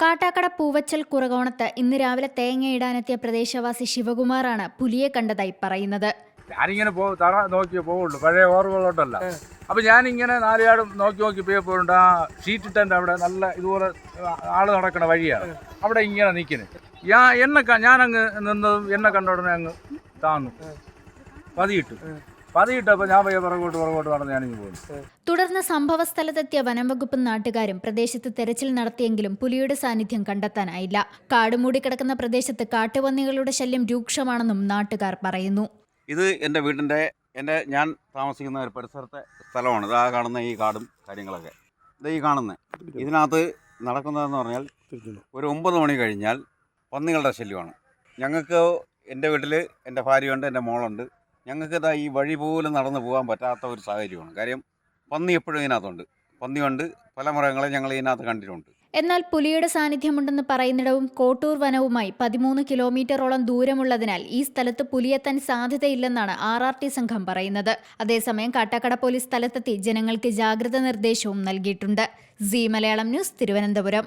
കാട്ടാക്കട പൂവച്ചൽ കുറകോണത്ത് ഇന്ന് രാവിലെ തേങ്ങയിടാനെത്തിയ പ്രദേശവാസി ശിവകുമാറാണ് പുലിയെ കണ്ടതായി പറയുന്നത്. ഞാനിങ്ങനെ പോ തറ നോക്കിയേ പോവുള്ളൂ. പഴയ ഓർമ്മകളോട്ടല്ല. അപ്പൊ ഞാനിങ്ങനെ നാലുകാടും നോക്കി നോക്കി പോയപ്പോഴുണ്ട് ആ ഷീറ്റ് ടെന്റ് അവിടെ നല്ല ഇതുപോലെ ആൾ നടക്കണ വഴിയാണ്. അവിടെ ഇങ്ങനെ നിൽക്കുന്നത് ഞാൻ എന്നെ ഞാനങ്ങ് നിന്നതും എന്നെ കണ്ട ഉടനെ അങ്ങ് താന്നു. പതിയിട്ടു. പതിയിട്ടപ്പോൾ ഞാൻ പയ്യെ പുറകോട്ട് പുറകോട്ട് നടന്ന് ഞാനിങ്ങ് പോകുന്നു. തുടർന്ന് സംഭവസ്ഥലത്തെത്തിയ വനംവകുപ്പും നാട്ടുകാരും പ്രദേശത്ത് തെരച്ചിൽ നടത്തിയെങ്കിലും പുലിയുടെ സാന്നിധ്യം കണ്ടെത്താനായില്ല. കാട് മൂടിക്കിടക്കുന്ന പ്രദേശത്ത് കാട്ടുപന്നികളുടെ ശല്യം രൂക്ഷമാണെന്നും നാട്ടുകാർ പറയുന്നു. ഇത് എന്റെ വീടിന്റെ എന്റെ ഞാൻ താമസിക്കുന്ന ഒരു പരിസരത്തെ സ്ഥലമാണ്. ഇതാ കാണുന്ന ഈ കാടും കാര്യങ്ങളൊക്കെ. ഇത് ഈ കാണുന്നത് ഇതിനകത്ത് നടക്കുന്നതെന്ന് പറഞ്ഞാൽ ഒരു ഒമ്പത് മണി കഴിഞ്ഞാൽ പന്നികളുടെ ശല്യമാണ്. ഞങ്ങൾക്ക് എന്റെ വീട്ടിൽ എന്റെ ഭാര്യയുണ്ട് എന്റെ മോളുണ്ട്. ഞങ്ങൾക്ക് ഇതാ ഈ വഴി പോലും നടന്നു പോകാൻ പറ്റാത്ത ഒരു സാഹചര്യമാണ്. കാര്യം പന്നി എപ്പോഴും ഇതിനകത്തുണ്ട്. പന്നിയുണ്ട് പല മൃഗങ്ങളെ ഞങ്ങൾ ഇതിനകത്ത് കണ്ടിട്ടുണ്ട്. എന്നാൽ പുലിയുടെ സാന്നിധ്യമുണ്ടെന്ന് പറയുന്നിടവും കോട്ടൂർ വനവുമായി പതിമൂന്ന് കിലോമീറ്ററോളം ദൂരമുള്ളതിനാൽ ഈ സ്ഥലത്ത് പുലിയെത്താൻ സാധ്യതയില്ലെന്നാണ് ആർ ആർ ടി സംഘം പറയുന്നത്. അതേസമയം കാട്ടാക്കട പോലീസ് സ്ഥലത്തെത്തി ജനങ്ങൾക്ക് ജാഗ്രത നിർദ്ദേശവും നൽകിയിട്ടുണ്ട്. C Malayalam News Thiruvananthapuram.